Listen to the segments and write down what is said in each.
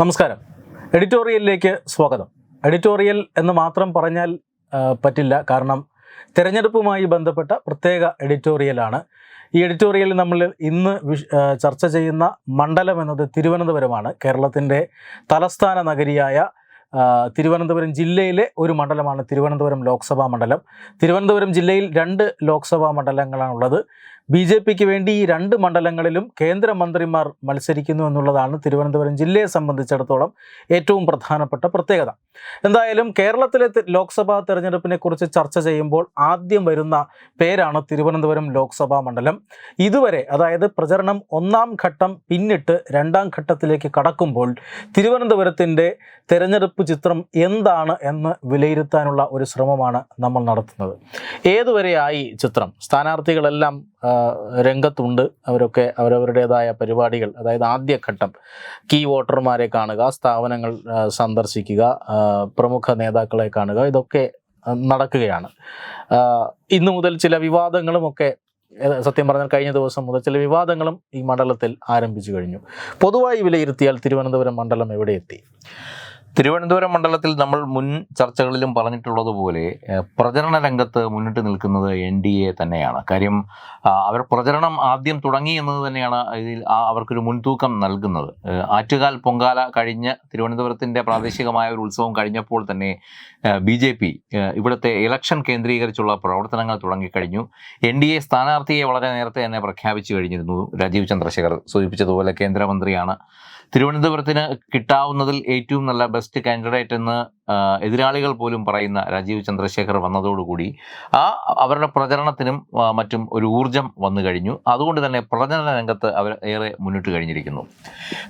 നമസ്കാരം. എഡിറ്റോറിയലിലേക്ക് സ്വാഗതം. എഡിറ്റോറിയൽ എന്ന് മാത്രം പറഞ്ഞാൽ പറ്റില്ല. കാരണം തിരഞ്ഞെടുപ്പുമായി ബന്ധപ്പെട്ട പ്രത്യേക എഡിറ്റോറിയലാണ്. ഈ എഡിറ്റോറിയലിൽ നമ്മൾ ഇന്ന് ചർച്ച ചെയ്യുന്ന മണ്ഡലം എന്നത് തിരുവനന്തപുരമാണ്. കേരളത്തിന്റെ തലസ്ഥാന നഗരിയായ തിരുവനന്തപുരം ജില്ലയിലെ ഒരു മണ്ഡലമാണ് തിരുവനന്തപുരം ലോക്സഭാ മണ്ഡലം. തിരുവനന്തപുരം ജില്ലയിൽ രണ്ട് ലോക്സഭാ മണ്ഡലങ്ങളാണുള്ളത്. ബി ജെ പിക്ക് വേണ്ടി ഈ രണ്ട് മണ്ഡലങ്ങളിലും കേന്ദ്രമന്ത്രിമാർ മത്സരിക്കുന്നു എന്നുള്ളതാണ് തിരുവനന്തപുരം ജില്ലയെ സംബന്ധിച്ചിടത്തോളം ഏറ്റവും പ്രധാനപ്പെട്ട പ്രത്യേകത. എന്തായാലും കേരളത്തിലെ ലോക്സഭാ തെരഞ്ഞെടുപ്പിനെ കുറിച്ച് ചർച്ച ചെയ്യുമ്പോൾ ആദ്യം വരുന്ന പേരാണ് തിരുവനന്തപുരം ലോക്സഭാ മണ്ഡലം. ഇതുവരെ അതായത് പ്രചരണം ഒന്നാം ഘട്ടം പിന്നിട്ട് രണ്ടാം ഘട്ടത്തിലേക്ക് കടക്കുമ്പോൾ തിരുവനന്തപുരത്തിന്റെ തെരഞ്ഞെടുപ്പ് ചിത്രം എന്താണ് എന്ന് വിലയിരുത്താനുള്ള ഒരു ശ്രമമാണ് നമ്മൾ നടത്തുന്നത്. ഏതുവരെയായി ചിത്രം? സ്ഥാനാർത്ഥികളെല്ലാം രംഗത്തുണ്ട്. അവരൊക്കെ അവരവരുടേതായ പരിപാടികൾ അതായത് ആദ്യഘട്ടം കീ വോട്ടർമാരെ കാണുക സ്ഥാപനങ്ങൾ സന്ദർശിക്കുക പ്രമുഖ നേതാക്കളെ കാണുക ഇതൊക്കെ നടക്കുകയാണ്. ഇന്നു മുതൽ ചില വിവാദങ്ങളും ഒക്കെ സത്യം പറഞ്ഞാൽ കഴിഞ്ഞ ദിവസം മുതൽ ചില വിവാദങ്ങളും ഈ മണ്ഡലത്തിൽ ആരംഭിച്ചു കഴിഞ്ഞു. പൊതുവായി വിലയിരുത്തിയാൽ തിരുവനന്തപുരം മണ്ഡലം എവിടെ എത്തി? തിരുവനന്തപുരം മണ്ഡലത്തിൽ നമ്മൾ മുൻ ചർച്ചകളിലും പറഞ്ഞിട്ടുള്ളതുപോലെ പ്രചരണ രംഗത്ത് മുന്നിട്ട് നിൽക്കുന്നത് എൻ ഡി എ തന്നെയാണ്. കാര്യം അവർ പ്രചരണം ആദ്യം തുടങ്ങി എന്നത് തന്നെയാണ് ഇതിൽ അവർക്കൊരു മുൻതൂക്കം നൽകുന്നത്. ആറ്റുകാൽ പൊങ്കാല കഴിഞ്ഞ് തിരുവനന്തപുരത്തിന്റെ പ്രാദേശികമായ ഒരു ഉത്സവം കഴിഞ്ഞപ്പോൾ തന്നെ ബി ജെ പി ഇവിടുത്തെ ഇലക്ഷൻ കേന്ദ്രീകരിച്ചുള്ള പ്രവർത്തനങ്ങൾ തുടങ്ങിക്കഴിഞ്ഞു. എൻ ഡി എ സ്ഥാനാർത്ഥിയെ വളരെ നേരത്തെ തന്നെ പ്രഖ്യാപിച്ചു കഴിഞ്ഞിരുന്നു. രാജീവ് ചന്ദ്രശേഖർ സൂചിപ്പിച്ചതുപോലെ കേന്ദ്രമന്ത്രിയാണ്. തിരുവനന്തപുരത്തിന് കിട്ടാവുന്നതിൽ ഏറ്റവും നല്ല ബെസ്റ്റ് കാൻഡിഡേറ്റ് എന്ന് എതിരാളികൾ പോലും പറയുന്ന രാജീവ് ചന്ദ്രശേഖർ വന്നതോടുകൂടി ആ അവരുടെ പ്രചരണത്തിനും മറ്റും ഒരു ഊർജം വന്നു കഴിഞ്ഞു. അതുകൊണ്ട് തന്നെ പ്രചരണ രംഗത്ത് അവർ ഏറെ മുന്നിട്ട് കഴിഞ്ഞിരിക്കുന്നു.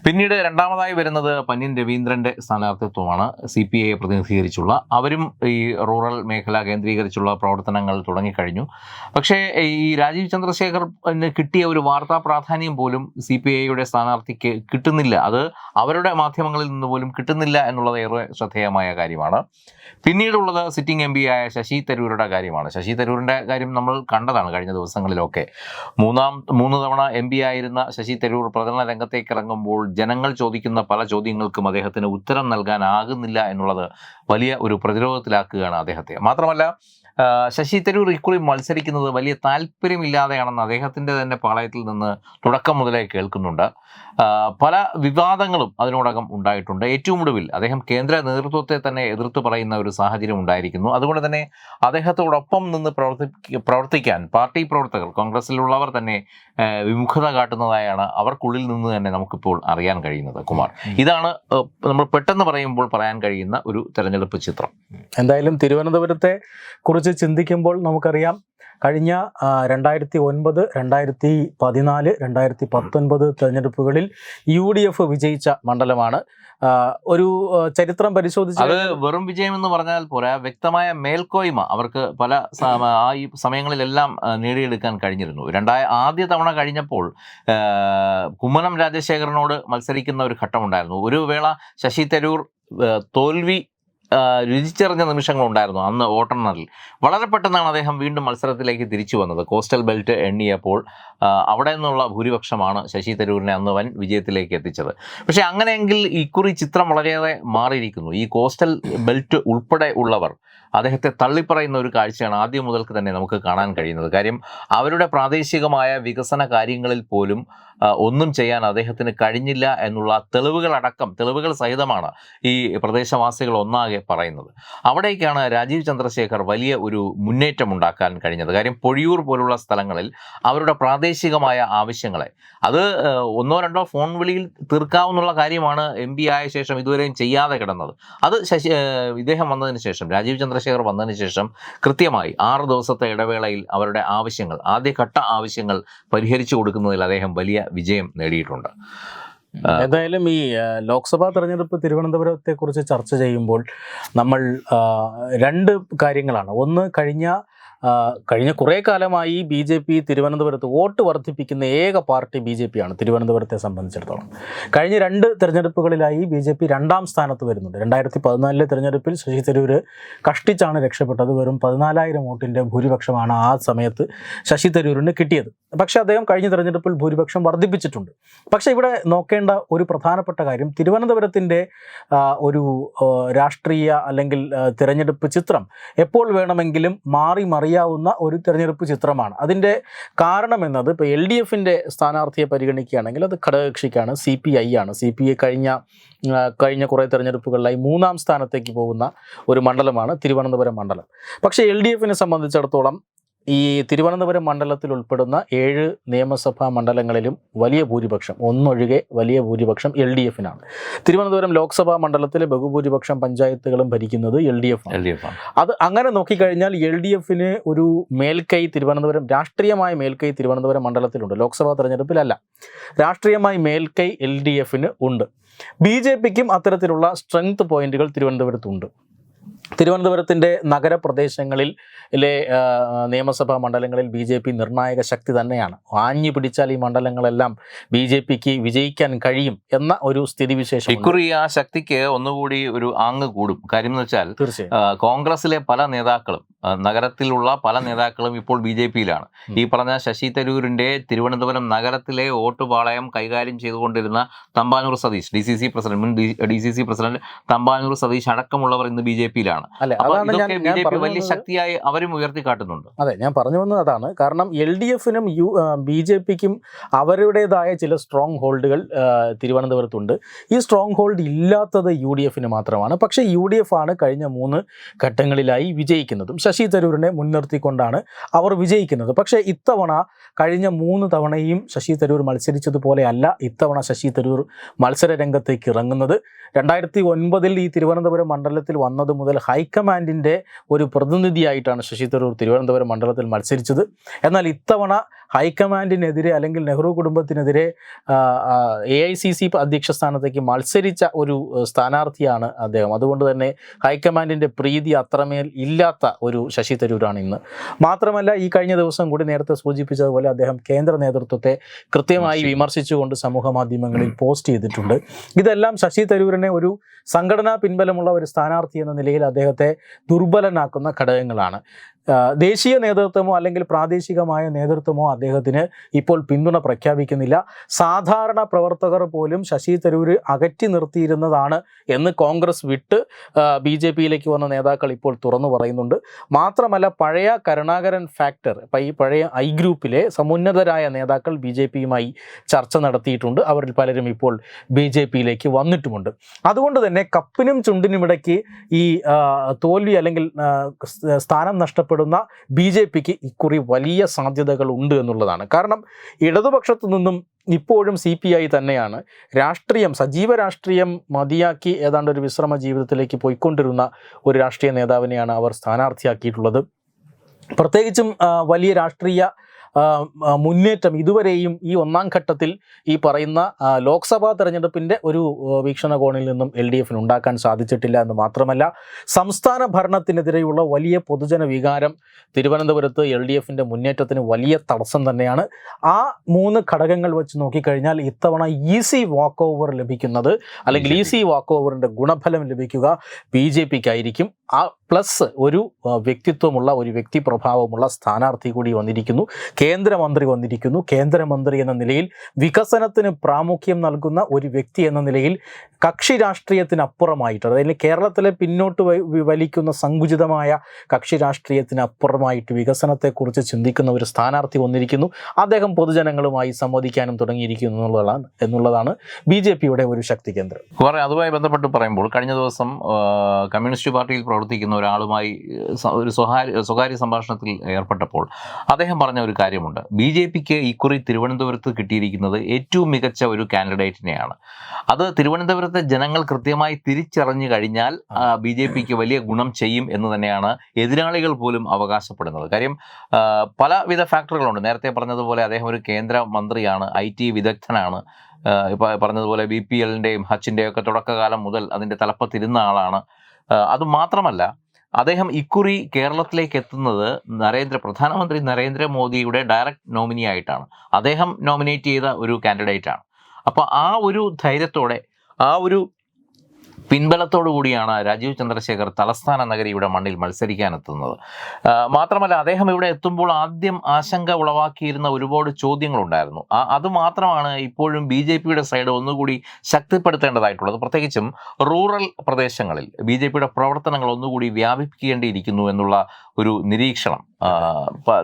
പിന്നീട് രണ്ടാമതായി വരുന്നത് പന്യൻ രവീന്ദ്രന്റെ സ്ഥാനാർത്ഥിത്വമാണ്. സി പി ഐയെ പ്രതിനിധീകരിച്ചുള്ള. അവരും ഈ റൂറൽ മേഖല കേന്ദ്രീകരിച്ചുള്ള പ്രവർത്തനങ്ങൾ തുടങ്ങിക്കഴിഞ്ഞു. പക്ഷേ ഈ രാജീവ് ചന്ദ്രശേഖർ കിട്ടിയ ഒരു വാർത്താ പ്രാധാന്യം പോലും സി പി ഐയുടെ സ്ഥാനാർത്ഥിക്ക് കിട്ടുന്നില്ല. അത് അവരുടെ മാധ്യമങ്ങളിൽ നിന്ന് പോലും കിട്ടുന്നില്ല എന്നുള്ളത് ഏറെ ശ്രദ്ധേയമായ കാര്യമാണ്. പിന്നീടുള്ളത് സിറ്റിംഗ് എം ആയ ശശി തരൂരുടെ കാര്യമാണ്. ശശി തരൂരിന്റെ കാര്യം നമ്മൾ കണ്ടതാണ് കഴിഞ്ഞ ദിവസങ്ങളിലൊക്കെ. മൂന്നാം മൂന്ന് തവണ എം ആയിരുന്ന ശശി തരൂർ പ്രചരണ രംഗത്തേക്ക് ഇറങ്ങുമ്പോൾ ജനങ്ങൾ ചോദിക്കുന്ന പല ചോദ്യങ്ങൾക്കും അദ്ദേഹത്തിന് ഉത്തരം നൽകാനാകുന്നില്ല എന്നുള്ളത് വലിയ ഒരു പ്രതിരോധത്തിലാക്കുകയാണ് അദ്ദേഹത്തെ. മാത്രമല്ല ശശി തരൂർ ഇക്കുറി മത്സരിക്കുന്നത് വലിയ താല്പര്യമില്ലാതെയാണെന്ന് അദ്ദേഹത്തിന്റെ തന്നെ പാളയത്തിൽ നിന്ന് തുടക്കം മുതലേ കേൾക്കുന്നുണ്ട്. പല വിവാദങ്ങളും അതിനോടകം ഉണ്ടായിട്ടുണ്ട്. ഏറ്റവും ഒടുവിൽ അദ്ദേഹം കേന്ദ്ര നേതൃത്വത്തെ തന്നെ എതിർത്ത് പറയുന്ന ഒരു സാഹചര്യം ഉണ്ടായിരിക്കുന്നു. അതുകൊണ്ട് തന്നെ അദ്ദേഹത്തോടൊപ്പം നിന്ന് പ്രവർത്തി പ്രവർത്തിക്കാൻ പാർട്ടി പ്രവർത്തകർ കോൺഗ്രസിലുള്ളവർ തന്നെ വിമുഖത കാട്ടുന്നതായാണ് അവർക്കുള്ളിൽ നിന്ന് തന്നെ നമുക്കിപ്പോൾ അറിയാൻ കഴിയുന്നത് കുമാർ. ഇതാണ് നമ്മൾ പെട്ടെന്ന് പറയുമ്പോൾ പറയാൻ കഴിയുന്ന ഒരു തെരഞ്ഞെടുപ്പ് ചിത്രം. എന്തായാലും തിരുവനന്തപുരത്തെ കുറിച്ച് ചിന്തിക്കുമ്പോൾ നമുക്കറിയാം. കഴിഞ്ഞ രണ്ടായിരത്തി ഒൻപത് രണ്ടായിരത്തി പതിനാല് രണ്ടായിരത്തി പത്തൊൻപത് തെരഞ്ഞെടുപ്പുകളിൽ യു ഡി എഫ് വിജയിച്ച മണ്ഡലമാണ്. ഒരു ചരിത്രം പരിശോധിച്ച് അത് വെറും വിജയം എന്ന് പറഞ്ഞാൽ പോരാ. വ്യക്തമായ മേൽക്കോയ്മ അവർക്ക് പല ആ ഈ സമയങ്ങളിലെല്ലാം നേടിയെടുക്കാൻ കഴിഞ്ഞിരുന്നു. രണ്ടായ ആദ്യ തവണ കഴിഞ്ഞപ്പോൾ കുമ്മനം രാജശേഖരനോട് മത്സരിക്കുന്ന ഒരു ഘട്ടമുണ്ടായിരുന്നു. ഒരു വേള ശശി തരൂർ തോൽവി രുചിച്ചറിഞ്ഞ നിമിഷങ്ങളുണ്ടായിരുന്നു അന്ന് ഓട്ടണറിൽ വളരെ പെട്ടെന്നാണ് അദ്ദേഹം വീണ്ടും മത്സരത്തിലേക്ക് തിരിച്ചു വന്നത്. കോസ്റ്റൽ ബെൽറ്റ് എണ്ണിയപ്പോൾ അവിടെ നിന്നുള്ള ഭൂരിപക്ഷമാണ് ശശി തരൂരിനെ അന്ന് വൻ വിജയത്തിലേക്ക് എത്തിച്ചത്. പക്ഷേ അങ്ങനെയെങ്കിൽ ഇക്കുറി ചിത്രം വളരെയേറെ മാറിയിരിക്കുന്നു. ഈ കോസ്റ്റൽ ബെൽറ്റ് ഉൾപ്പെടെ ഉള്ളവർ അദ്ദേഹത്തെ തള്ളിപ്പറയുന്ന ഒരു കാഴ്ചയാണ് ആദ്യം മുതൽക്ക് തന്നെ നമുക്ക് കാണാൻ കഴിയുന്നത്. കാര്യം അവരുടെ പ്രാദേശികമായ വികസന കാര്യങ്ങളിൽ പോലും ഒന്നും ചെയ്യാൻ അദ്ദേഹത്തിന് കഴിഞ്ഞില്ല എന്നുള്ള തെളിവുകളടക്കം തെളിവുകൾ സഹിതമാണ് ഈ പ്രദേശവാസികൾ ഒന്നാകെ പറയുന്നത്. അവിടേക്കാണ് രാജീവ് ചന്ദ്രശേഖർ വലിയ ഒരു മുന്നേറ്റം ഉണ്ടാക്കാൻ കഴിഞ്ഞത്. കാര്യം പൊഴിയൂർ പോലുള്ള സ്ഥലങ്ങളിൽ അവരുടെ പ്രാദേശികമായ ആവശ്യങ്ങളെ അത് ഒന്നോ രണ്ടോ ഫോൺ വിളിയിൽ തീർക്കാവുന്ന കാര്യമാണ് എം പി ആയ ശേഷം ഇതുവരെയും ചെയ്യാതെ കിടന്നത്. അത് ശശി ഇദ്ദേഹം വന്നതിന് ശേഷം രാജീവ് ചന്ദ്രശേഖർ വന്നതിന് ശേഷം കൃത്യമായി ആറ് ദിവസത്തെ ഇടവേളയിൽ അവരുടെ ആവശ്യങ്ങൾ ആദ്യഘട്ട ആവശ്യങ്ങൾ പരിഹരിച്ചു കൊടുക്കുന്നതിൽ അദ്ദേഹം വലിയ വിജയം നേടിയിട്ടുണ്ട്. എന്തായാലും ഈ ലോക്സഭാ തെരഞ്ഞെടുപ്പ് തിരുവനന്തപുരത്തെ കുറിച്ച് ചർച്ച ചെയ്യുമ്പോൾ നമ്മൾ രണ്ട് കാര്യങ്ങളാണ്. ഒന്ന് കഴിഞ്ഞ കഴിഞ്ഞ കുറേ കാലമായി ബി ജെ പി തിരുവനന്തപുരത്ത് വോട്ട് വർദ്ധിപ്പിക്കുന്ന ഏക പാർട്ടി ബി ജെ പി ആണ് തിരുവനന്തപുരത്തെ സംബന്ധിച്ചിടത്തോളം. കഴിഞ്ഞ രണ്ട് തിരഞ്ഞെടുപ്പുകളിലായി ബി ജെ പി രണ്ടാം സ്ഥാനത്ത് വരുന്നുണ്ട്. രണ്ടായിരത്തി പതിനാലിലെ തിരഞ്ഞെടുപ്പിൽ ശശി തരൂർ കഷ്ടിച്ചാണ് രക്ഷപ്പെട്ടത്. വെറും പതിനാലായിരം വോട്ടിന്റെ ഭൂരിപക്ഷമാണ് ആ സമയത്ത് ശശി തരൂരിന് കിട്ടിയത്. പക്ഷേ അദ്ദേഹം കഴിഞ്ഞ തിരഞ്ഞെടുപ്പിൽ ഭൂരിപക്ഷം വർദ്ധിപ്പിച്ചിട്ടുണ്ട്. പക്ഷേ ഇവിടെ നോക്കേണ്ട ഒരു പ്രധാനപ്പെട്ട കാര്യം തിരുവനന്തപുരത്തിന്റെ ഒരു രാഷ്ട്രീയ അല്ലെങ്കിൽ തിരഞ്ഞെടുപ്പ് ചിത്രം എപ്പോൾ വേണമെങ്കിലും മാറി മറിയാവുന്ന ഒരു തെരഞ്ഞെടുപ്പ് ചിത്രമാണ്. അതിന്റെ കാരണം എന്നത് ഇപ്പോൾ എൽ ഡി എഫിന്റെ സ്ഥാനാർത്ഥിയെ പരിഗണിക്കുകയാണെങ്കിൽ അത് ഘടകകക്ഷിക്കാണ് സി പി ഐ ആണ്. സി പി ഐ കഴിഞ്ഞ കഴിഞ്ഞ കുറേ തെരഞ്ഞെടുപ്പുകളിലായി മൂന്നാം സ്ഥാനത്തേക്ക് പോകുന്ന ഒരു മണ്ഡലമാണ് തിരുവനന്തപുരം മണ്ഡലം. പക്ഷേ എൽ ഡി എഫിനെ സംബന്ധിച്ചിടത്തോളം ഈ തിരുവനന്തപുരം മണ്ഡലത്തിൽ ഉൾപ്പെടുന്ന ഏഴ് നിയമസഭാ മണ്ഡലങ്ങളിലും വലിയ ഭൂരിപക്ഷം ഒന്നൊഴികെ വലിയ ഭൂരിപക്ഷം എൽ ഡി എഫിനാണ്. തിരുവനന്തപുരം ലോക്സഭാ മണ്ഡലത്തിലെ ബഹുഭൂരിപക്ഷം പഞ്ചായത്തുകളും ഭരിക്കുന്നത് L D F L D F അത് അങ്ങനെ നോക്കിക്കഴിഞ്ഞാൽ എൽ ഡി എഫിന് ഒരു മേൽക്കൈ തിരുവനന്തപുരം രാഷ്ട്രീയമായ മേൽക്കൈ തിരുവനന്തപുരം മണ്ഡലത്തിലുണ്ട്. ലോക്സഭാ തെരഞ്ഞെടുപ്പിലല്ല. രാഷ്ട്രീയമായി മേൽക്കൈ എൽ ഡി എഫിന് ഉണ്ട്. ബി ജെ പിക്കും അത്തരത്തിലുള്ള സ്ട്രെങ്ത് പോയിന്റുകൾ തിരുവനന്തപുരത്തുണ്ട്. തിരുവനന്തപുരത്തിന്റെ നഗരപ്രദേശങ്ങളിൽ ഇല്ലെ നിയമസഭാ മണ്ഡലങ്ങളിൽ ബി ജെ പി നിർണായക ശക്തി തന്നെയാണ്. ആഞ്ഞു പിടിച്ചാൽ ഈ മണ്ഡലങ്ങളെല്ലാം ബി ജെ പിക്ക് വിജയിക്കാൻ കഴിയും എന്ന ഒരു സ്ഥിതിവിശേഷം ഇക്കുറി ആ ശക്തിക്ക് ഒന്നുകൂടി ഒരു ആങ്ങ് കൂടും. കാര്യം എന്ന് വെച്ചാൽ തീർച്ചയായും. കോൺഗ്രസിലെ പല നേതാക്കളും നഗരത്തിലുള്ള പല നേതാക്കളും ഇപ്പോൾ ബി ജെ പിയിലാണ്. ഈ പറഞ്ഞ ശശി തരൂരിന്റെ തിരുവനന്തപുരം നഗരത്തിലെ വോട്ടുപാളയം കൈകാര്യം ചെയ്തുകൊണ്ടിരുന്ന Thampanoor Satheesh D C C president മുൻ D C C president Thampanoor Satheesh അടക്കമുള്ളവർ ഇന്ന് ബി ജെ പിയിലാണ്. അല്ലെ? അതാണ് ഞാൻ വലിയ ശക്തിയായി അവരും ഉയർത്തി കാട്ടുന്നുണ്ട് അതെ ഞാൻ പറഞ്ഞു വന്നത് അതാണ്. കാരണം എൽ ഡി എഫിനും യു ബി ജെ പിക്കും അവരുടേതായ ചില സ്ട്രോങ് ഹോൾഡുകൾ തിരുവനന്തപുരത്തുണ്ട്. ഈ സ്ട്രോങ് ഹോൾഡ് ഇല്ലാത്തത് യു ഡി എഫിന് മാത്രമാണ്. പക്ഷേ യു ഡി എഫ് ആണ് കഴിഞ്ഞ മൂന്ന് ഘട്ടങ്ങളിലായി വിജയിക്കുന്നതും. ശശി തരൂരിനെ മുൻനിർത്തിക്കൊണ്ടാണ് അവർ വിജയിക്കുന്നത്. പക്ഷേ ഇത്തവണ കഴിഞ്ഞ മൂന്ന് തവണയും ശശി തരൂർ മത്സരിച്ചതുപോലെയല്ല ഇത്തവണ ശശി തരൂർ മത്സര രംഗത്തേക്ക് ഇറങ്ങുന്നത്. രണ്ടായിരത്തി ഒൻപതിൽ ഈ തിരുവനന്തപുരം മണ്ഡലത്തിൽ വന്നത് മുതൽ ഹൈക്കമാൻഡിന്റെ ഒരു പ്രതിനിധിയായിട്ടാണ് ശശി തരൂർ തിരുവനന്തപുരം മണ്ഡലത്തിൽ മത്സരിച്ചത്. എന്നാൽ ഇത്തവണ ഹൈക്കമാൻഡിനെതിരെ അല്ലെങ്കിൽ നെഹ്റു കുടുംബത്തിനെതിരെ എ ഐ സി സി അധ്യക്ഷ സ്ഥാനത്തേക്ക് മത്സരിച്ച ഒരു സ്ഥാനാർത്ഥിയാണ് അദ്ദേഹം. അതുകൊണ്ട് തന്നെ ഹൈക്കമാൻഡിന്റെ പ്രീതി അത്രമേൽ ഇല്ലാത്ത ഒരു ശശി തരൂരാണ് ഇന്ന്. മാത്രമല്ല ഈ കഴിഞ്ഞ ദിവസം കൂടി നേരത്തെ സൂചിപ്പിച്ചതുപോലെ അദ്ദേഹം കേന്ദ്ര നേതൃത്വത്തെ കൃത്യമായി വിമർശിച്ചുകൊണ്ട് സമൂഹ മാധ്യമങ്ങളിൽ പോസ്റ്റ് ചെയ്തിട്ടുണ്ട്. ഇതെല്ലാം ശശി തരൂരിനെ ഒരു സംഘടനാ പിൻബലമുള്ള ഒരു സ്ഥാനാർത്ഥി എന്ന നിലയിൽ അദ്ദേഹത്തെ ദുർബലനാക്കുന്ന ഘടകങ്ങളാണ്. ദേശീയ നേതൃത്വമോ അല്ലെങ്കിൽ പ്രാദേശികമായ നേതൃത്വമോ അദ്ദേഹത്തിന് ഇപ്പോൾ പിന്തുണ പ്രഖ്യാപിക്കുന്നില്ല. സാധാരണ പ്രവർത്തകർ പോലും ശശി തരൂർ അകറ്റി നിർത്തിയിരുന്നതാണ് എന്ന് കോൺഗ്രസ് വിട്ട് ബി ജെ പിയിലേക്ക് വന്ന നേതാക്കൾ ഇപ്പോൾ തുറന്നു പറയുന്നുണ്ട്. മാത്രമല്ല പഴയ കരുണാകരൻ ഫാക്ടർ ഇപ്പം ഈ പഴയ ഐ ഗ്രൂപ്പിലെ സമുന്നതരായ നേതാക്കൾ ബി ജെ പിയുമായി ചർച്ച നടത്തിയിട്ടുണ്ട്. അവരിൽ പലരും ഇപ്പോൾ ബി ജെ പിയിലേക്ക് വന്നിട്ടുമുണ്ട്. അതുകൊണ്ട് തന്നെ കപ്പിനും ചുണ്ടിനും ഇടയ്ക്ക് ഈ തോൽവി അല്ലെങ്കിൽ സ്ഥാനം നഷ്ടപ്പെടുന്ന ബി ജെ പിക്ക് ഇക്കുറി വലിയ സാധ്യതകൾ ഉണ്ട് എന്നുള്ളതാണ്. കാരണം ഇടതുപക്ഷത്തു നിന്നും ഇപ്പോഴും സി പി ഐ തന്നെയാണ് രാഷ്ട്രീയം സജീവ രാഷ്ട്രീയം മതിയാക്കി ഏതാണ്ട് ഒരു വിശ്രമ ജീവിതത്തിലേക്ക് പോയിക്കൊണ്ടിരുന്ന ഒരു രാഷ്ട്രീയ നേതാവിനെയാണ് അവർ സ്ഥാനാർത്ഥിയാക്കിയിട്ടുള്ളത്. പ്രത്യേകിച്ചും വലിയ രാഷ്ട്രീയ മുന്നേറ്റം ഇതുവരെയും ഈ ഒന്നാം ഘട്ടത്തിൽ ഈ പറയുന്ന ലോക്സഭാ തെരഞ്ഞെടുപ്പിന്റെ ഒരു വീക്ഷണകോണിൽ നിന്നും എൽ ഡി എഫിന് ഉണ്ടാക്കാൻ സാധിച്ചിട്ടില്ല എന്ന് മാത്രമല്ല സംസ്ഥാന ഭരണത്തിനെതിരെയുള്ള വലിയ പൊതുജന വികാരം തിരുവനന്തപുരത്ത് എൽ ഡി എഫിന്റെ മുന്നേറ്റത്തിന് വലിയ തടസ്സം തന്നെയാണ്. ആ മൂന്ന് ഘടകങ്ങൾ വെച്ച് നോക്കിക്കഴിഞ്ഞാൽ ഇത്തവണ ഈസി വാക്ക് ഓവർ ലഭിക്കുന്നത് അല്ലെങ്കിൽ ഈസി വാക്ക് ഓവറിന്റെ ഗുണഫലം ലഭിക്കുക ബി ജെ പിക്കായിരിക്കും. ആ പ്ലസ് ഒരു വ്യക്തിത്വമുള്ള ഒരു വ്യക്തി പ്രഭാവമുള്ള സ്ഥാനാർത്ഥി കൂടി വന്നിരിക്കുന്നു. കേന്ദ്രമന്ത്രി വന്നിരിക്കുന്നു. കേന്ദ്രമന്ത്രി എന്ന നിലയിൽ വികസനത്തിന് പ്രാമുഖ്യം നൽകുന്ന ഒരു വ്യക്തി എന്ന നിലയിൽ കക്ഷി രാഷ്ട്രീയത്തിനപ്പുറമായിട്ട് അതായത് കേരളത്തിലെ പിന്നോട്ട് വലിക്കുന്ന സങ്കുചിതമായ കക്ഷി രാഷ്ട്രീയത്തിനപ്പുറമായിട്ട് വികസനത്തെക്കുറിച്ച് ചിന്തിക്കുന്ന ഒരു സ്ഥാനാർത്ഥി വന്നിരിക്കുന്നു. അദ്ദേഹം പൊതുജനങ്ങളുമായി സംവദിക്കാനും തുടങ്ങിയിരിക്കുന്നു എന്നുള്ളതാണ് എന്നുള്ളതാണ് ബി ഒരു ശക്തി കേന്ദ്രം. അതുമായി ബന്ധപ്പെട്ട് പറയുമ്പോൾ കഴിഞ്ഞ ദിവസം കമ്മ്യൂണിസ്റ്റ് പാർട്ടിയിൽ പ്രവർത്തിക്കുന്ന ഒരാളുമായി ഒരു സ്വകാര്യ സ്വകാര്യ സംഭാഷണത്തിൽ ഏർപ്പെട്ടപ്പോൾ അദ്ദേഹം പറഞ്ഞ ഒരു കാര്യമുണ്ട്. ബി ജെ പിക്ക് ഇക്കുറി തിരുവനന്തപുരത്ത് കിട്ടിയിരിക്കുന്നത് ഏറ്റവും മികച്ച ഒരു കാൻഡിഡേറ്റിനെയാണ്. അത് തിരുവനന്തപുരത്തെ ജനങ്ങൾ കൃത്യമായി തിരിച്ചറിഞ്ഞു കഴിഞ്ഞാൽ ബി ജെ പിക്ക് വലിയ ഗുണം ചെയ്യും എന്ന് തന്നെയാണ് എതിരാളികൾ പോലും അവകാശപ്പെടുന്നത്. കാര്യം പലവിധ ഫാക്ടറുകളുണ്ട്. നേരത്തെ പറഞ്ഞതുപോലെ അദ്ദേഹം ഒരു കേന്ദ്ര മന്ത്രിയാണ് ഐ ടി വിദഗ്ധനാണ്. ആഹ് ഇപ്പൊ പറഞ്ഞതുപോലെ ബി പി എല്ലിന്റെയും ഹച്ചിന്റെയും ഒക്കെ തുടക്കകാലം മുതൽ അതിന്റെ തലപ്പത്തിരുന്ന ആളാണ്. അത് മാത്രമല്ല അദ്ദേഹം ഇക്കുറി കേരളത്തിലേക്ക് എത്തുന്നത് നരേന്ദ്ര പ്രധാനമന്ത്രി നരേന്ദ്രമോദിയുടെ ഡയറക്റ്റ് നോമിനി ആയിട്ടാണ്. അദ്ദേഹം നോമിനേറ്റ് ചെയ്ത ഒരു കാൻഡിഡേറ്റ് ആണ് അപ്പോൾ ആ ഒരു ധൈര്യത്തോടെ ആ ഒരു പിൻബലത്തോടു കൂടിയാണ് രാജീവ് ചന്ദ്രശേഖർ തലസ്ഥാന നഗരിയുടെ മണ്ണിൽ മത്സരിക്കാനെത്തുന്നത്. മാത്രമല്ല അദ്ദേഹം ഇവിടെ എത്തുമ്പോൾ ആദ്യം ആശങ്ക ഉളവാക്കിയിരുന്ന ഒരുപാട് ചോദ്യങ്ങളുണ്ടായിരുന്നു. അത് മാത്രമാണ് ഇപ്പോഴും ബി ജെ പിയുടെ സൈഡ് ഒന്നുകൂടി ശക്തിപ്പെടുത്തേണ്ടതായിട്ടുള്ളത്. പ്രത്യേകിച്ചും റൂറൽ പ്രദേശങ്ങളിൽ ബി ജെ പിയുടെ പ്രവർത്തനങ്ങൾ ഒന്നുകൂടി വ്യാപിപ്പിക്കേണ്ടിയിരിക്കുന്നു എന്നുള്ള ഒരു നിരീക്ഷണം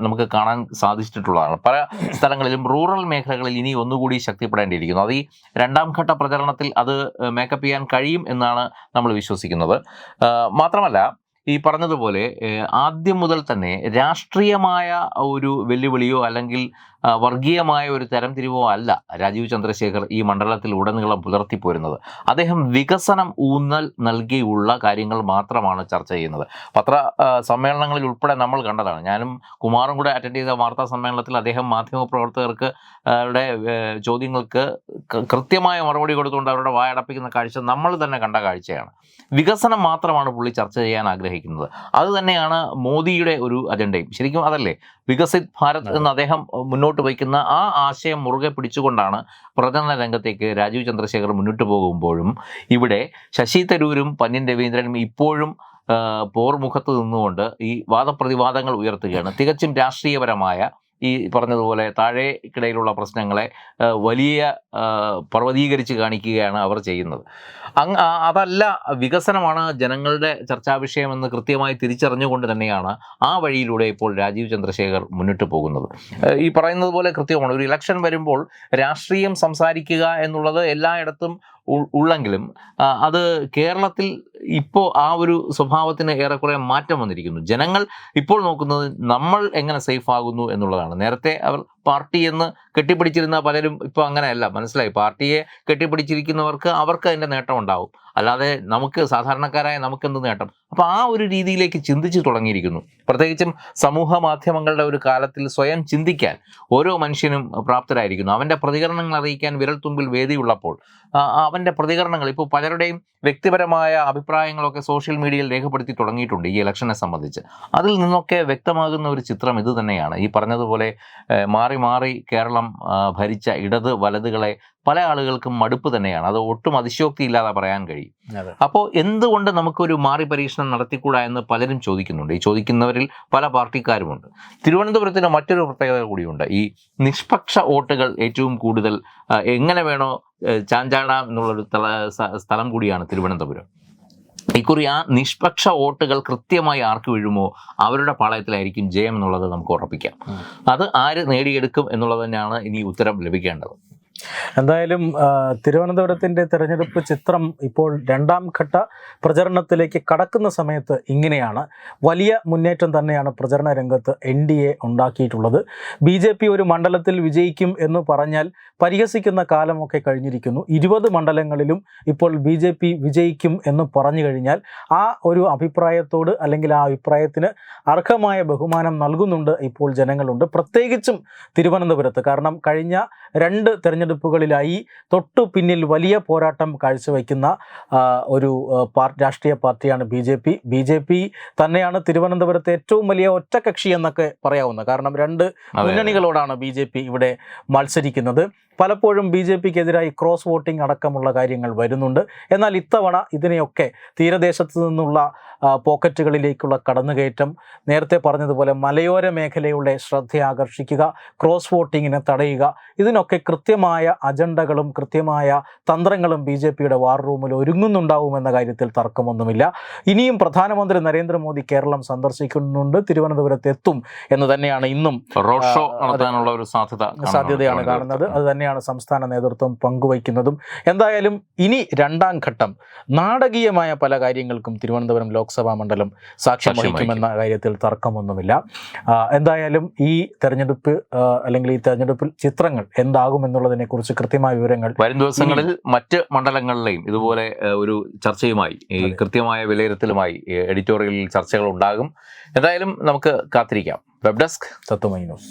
നമുക്ക് കാണാൻ സാധിച്ചിട്ടുള്ളതാണ്. പല സ്ഥലങ്ങളിലും റൂറൽ മേഖലകളിൽ ഇനി ഒന്നുകൂടി ശക്തിപ്പെടേണ്ടിയിരിക്കുന്നു. അത് ഈ രണ്ടാം ഘട്ട പ്രചരണത്തിൽ അത് മേക്കപ്പ് ചെയ്യാൻ കഴിയും എന്നാണ് നമ്മൾ വിശ്വസിക്കുന്നത്. മാത്രമല്ല ഈ പറഞ്ഞതുപോലെ ആദ്യം മുതൽ തന്നെ രാഷ്ട്രീയമായ ഒരു വെല്ലുവിളിയോ അല്ലെങ്കിൽ വർഗീയമായ ഒരു തരം തരംതിരിവോ അല്ല രാജീവ് ചന്ദ്രശേഖർ ഈ മണ്ഡലത്തിൽ ഉടനീളം പുലർത്തിപ്പോരുന്നത് അദ്ദേഹം വികസനം ഊന്നൽ നൽകിയുള്ള കാര്യങ്ങൾ മാത്രമാണ് ചർച്ച ചെയ്യുന്നത്. പത്ര സമ്മേളനങ്ങളിൽ ഉൾപ്പെടെ നമ്മൾ കണ്ടതാണ്. ഞാനും കുമാറും കൂടെ അറ്റൻഡ് ചെയ്ത വാർത്താ സമ്മേളനത്തിൽ അദ്ദേഹം മാധ്യമപ്രവർത്തകർക്ക് ചോദ്യങ്ങൾക്ക് കൃത്യമായ മറുപടി കൊടുത്തുകൊണ്ട് അവരുടെ വായടപ്പിക്കുന്ന കാഴ്ച നമ്മൾ തന്നെ കണ്ട കാഴ്ചയാണ്. വികസനം മാത്രമാണ് പുള്ളി ചർച്ച ചെയ്യാൻ ആഗ്രഹിക്കുന്നത്. അത് തന്നെയാണ് മോദിയുടെ ഒരു അജണ്ടയും. ശരിക്കും അതല്ലേ? വികസിത് ഭാരത് എന്ന് അദ്ദേഹം മുന്നോട്ട് വയ്ക്കുന്ന ആ ആശയം മുറുകെ പിടിച്ചുകൊണ്ടാണ് പ്രചരണ രംഗത്തേക്ക് രാജീവ് ചന്ദ്രശേഖർ മുന്നോട്ട് പോകുമ്പോഴും ഇവിടെ ശശി തരൂരും പന്നിൻ രവീന്ദ്രനും ഇപ്പോഴും പോർമുഖത്ത് നിന്നുകൊണ്ട് ഈ വാദപ്രതിവാദങ്ങൾ ഉയർത്തുകയാണ്. തികച്ചും രാഷ്ട്രീയപരമായ ഈ പറഞ്ഞതുപോലെ താഴേക്കിടയിലുള്ള പ്രശ്നങ്ങളെ വലിയ പർവതീകരിച്ച് കാണിക്കുകയാണ് അവർ ചെയ്യുന്നത്. അങ് അതല്ല വികസനമാണ് ജനങ്ങളുടെ ചർച്ചാ വിഷയമെന്ന് കൃത്യമായി തിരിച്ചറിഞ്ഞുകൊണ്ട് തന്നെയാണ് ആ വഴിയിലൂടെ ഇപ്പോൾ രാജീവ് ചന്ദ്രശേഖർ മുന്നിട്ട് പോകുന്നത്. ഈ പറയുന്നത് പോലെ കൃത്യമാണ്. ഒരു ഇലക്ഷൻ വരുമ്പോൾ രാഷ്ട്രീയം സംസാരിക്കുക എന്നുള്ളത് എല്ലായിടത്തും ഉള്ളെങ്കിലും അത് കേരളത്തിൽ ഇപ്പോൾ ആ ഒരു സ്വഭാവത്തിന് ഏറെക്കുറെ മാറ്റം വന്നിരിക്കുന്നു. ജനങ്ങൾ ഇപ്പോൾ നോക്കുന്നത് നമ്മൾ എങ്ങനെ സേഫ് ആകുന്നു എന്നുള്ളതാണ്. നേരത്തെ അവർ പാർട്ടി എന്ന് കെട്ടിപ്പിടിച്ചിരുന്ന പലരും ഇപ്പോൾ അങ്ങനെയല്ല മനസ്സിലായി? പാർട്ടിയെ കെട്ടിപ്പിടിച്ചിരിക്കുന്നവർക്ക് അവർക്ക് അതിന്റെ നേട്ടം ഉണ്ടാവും. അല്ലാതെ നമുക്ക് സാധാരണക്കാരായ നമുക്കെന്ത് നേട്ടം? അപ്പോൾ ആ ഒരു രീതിയിലേക്ക് ചിന്തിച്ചു തുടങ്ങിയിരിക്കുന്നു. പ്രത്യേകിച്ചും സമൂഹ മാധ്യമങ്ങളുടെ ഒരു കാലത്തിൽ സ്വയം ചിന്തിക്കാൻ ഓരോ മനുഷ്യനും പ്രാപ്തരായിരിക്കുന്നു. അവന്റെ പ്രതികരണങ്ങൾ അറിയിക്കാൻ വിരൽത്തുമ്പിൽ വേദിയുള്ളപ്പോൾ അവന്റെ പ്രതികരണങ്ങൾ ഇപ്പോൾ പലരുടെയും വ്യക്തിപരമായ അഭിപ്രായങ്ങളൊക്കെ സോഷ്യൽ മീഡിയയിൽ രേഖപ്പെടുത്തി തുടങ്ങിയിട്ടുണ്ട് ഈ ഇലക്ഷനെ സംബന്ധിച്ച്. അതിൽ നിന്നൊക്കെ വ്യക്തമാകുന്ന ഒരു ചിത്രം ഇത് തന്നെയാണ്. ഈ പറഞ്ഞതുപോലെ ഏഹ്, മാറി മാറി കേരളം ഭരിച്ച ഇടത് വലതുകളെ പല ആളുകൾക്കും മടുപ്പ് തന്നെയാണ്. അത് ഒട്ടും അതിശോക്തി ഇല്ലാതെ പറയാൻ കഴിയും. അപ്പോൾ എന്തുകൊണ്ട് നമുക്കൊരു മാറി പരീക്ഷണം നടത്തിക്കൂടാ എന്ന് പലരും ചോദിക്കുന്നുണ്ട്. ഈ ചോദിക്കുന്നവരിൽ പല പാർട്ടിക്കാരുമുണ്ട്. തിരുവനന്തപുരത്തിന് മറ്റൊരു പ്രത്യേകത കൂടിയുണ്ട്. ഈ നിഷ്പക്ഷ വോട്ടുകൾ ഏറ്റവും കൂടുതൽ എങ്ങനെ വേണോ ചാഞ്ചാടാം എന്നുള്ളൊരു സ്ഥലം കൂടിയാണ് തിരുവനന്തപുരം. ഇക്കുറി ആ നിഷ്പക്ഷ വോട്ടുകൾ കൃത്യമായി ആർക്ക് വീഴുമോ അവരുടെ പാളയത്തിലായിരിക്കും ജയം എന്നുള്ളത് നമുക്ക് ഉറപ്പിക്കാം. അത് ആര് നേടിയെടുക്കും എന്നുള്ളത് തന്നെയാണ് ഇനി ഉത്തരം ലഭിക്കേണ്ടത്. എന്തായാലും തിരുവനന്തപുരത്തിന്റെ തിരഞ്ഞെടുപ്പ് ചിത്രം ഇപ്പോൾ രണ്ടാം ഘട്ട പ്രചരണത്തിലേക്ക് കടക്കുന്ന സമയത്ത് ഇങ്ങനെയാണ്. വലിയ മുന്നേറ്റം തന്നെയാണ് പ്രചരണ രംഗത്ത് എൻ ഡി എ ഉണ്ടാക്കിയിട്ടുള്ളത്. ബി ജെ പി ഒരു മണ്ഡലത്തിൽ വിജയിക്കും എന്ന് പറഞ്ഞാൽ പരിഹസിക്കുന്ന കാലമൊക്കെ കഴിഞ്ഞിരിക്കുന്നു. ഇരുപത് മണ്ഡലങ്ങളിലും ഇപ്പോൾ ബി ജെ പി വിജയിക്കും എന്ന് പറഞ്ഞു കഴിഞ്ഞാൽ ആ ഒരു അഭിപ്രായത്തോട് അല്ലെങ്കിൽ ആ അഭിപ്രായത്തിന് അർഹമായ ബഹുമാനം നൽകുന്നുണ്ട് ഇപ്പോൾ ജനങ്ങളുണ്ട്. പ്രത്യേകിച്ചും തിരുവനന്തപുരത്ത്. കാരണം കഴിഞ്ഞ രണ്ട് തെരഞ്ഞെടുപ്പുകളിലായി തൊട്ടു പിന്നിൽ വലിയ പോരാട്ടം കാഴ്ചവെക്കുന്ന ഒരു പാർട്ടി രാഷ്ട്രീയ പാർട്ടിയാണ് B J P. B J P തന്നെയാണ് തിരുവനന്തപുരത്തെ ഏറ്റവും വലിയ ഒറ്റകക്ഷി എന്നൊക്കെ പറയാവുന്നത് കാരണം രണ്ട് മുന്നണികളോടാണ് ബി ജെ പി ഇവിടെ മത്സരിക്കുന്നത്. പലപ്പോഴും ബി ജെ പിക്കെതിരായി ക്രോസ് വോട്ടിംഗ് അടക്കമുള്ള കാര്യങ്ങൾ വരുന്നുണ്ട്. എന്നാൽ ഇത്തവണ ഇതിനെയൊക്കെ തീരദേശത്തു നിന്നുള്ള പോക്കറ്റുകളിലേക്കുള്ള കടന്നുകയറ്റം നേരത്തെ പറഞ്ഞതുപോലെ മലയോര മേഖലയുടെ ശ്രദ്ധ ആകർഷിക്കുക ക്രോസ് വോട്ടിങ്ങിനെ തടയുക ഇതിനൊക്കെ കൃത്യമായ അജണ്ടകളും കൃത്യമായ തന്ത്രങ്ങളും ബി ജെ പിയുടെ വാർ റൂമിൽ ഒരുങ്ങുന്നുണ്ടാവുമെന്ന കാര്യത്തിൽ തർക്കമൊന്നുമില്ല. ഇനിയും പ്രധാനമന്ത്രി നരേന്ദ്രമോദി കേരളം സന്ദർശിക്കുന്നുണ്ട്. തിരുവനന്തപുരത്ത് എത്തും എന്ന് തന്നെയാണ് ഇന്നും റോഡ് ഷോ നടത്താനുള്ള ഒരു സാധ്യത സാധ്യതയാണ് കാണുന്നത്. അത് തന്നെയാണ് സംസ്ഥാന നേതൃത്വം പങ്കുവയ്ക്കുന്നതും. എന്തായാലും ഇനി രണ്ടാം ഘട്ടം നാടകീയമായ പല കാര്യങ്ങൾക്കും തിരുവനന്തപുരം ലോക്സഭാ മണ്ഡലം സാക്ഷ്യം വഹിക്കുമെന്ന കാര്യത്തിൽ തർക്കമൊന്നുമില്ല. എന്തായാലും ഈ തെരഞ്ഞെടുപ്പ് അല്ലെങ്കിൽ ഈ തെരഞ്ഞെടുപ്പിൽ ചിത്രങ്ങൾ എന്താകുമെന്നുള്ളതിനെ കുറിച്ച് കൃത്യമായ വിവരങ്ങൾ വരും ദിവസങ്ങളിൽ മറ്റ് മണ്ഡലങ്ങളിലെയും ഇതുപോലെ ഒരു ചർച്ചയുമായി ഈ കൃത്യമായ വിലയിരുത്തലുമായി എഡിറ്റോറിയലിൽ ചർച്ചകൾ ഉണ്ടാകും. എന്തായാലും നമുക്ക് കാത്തിരിക്കാം. വെബ് ഡെസ്ക് തത്വമൈ ന്യൂസ്.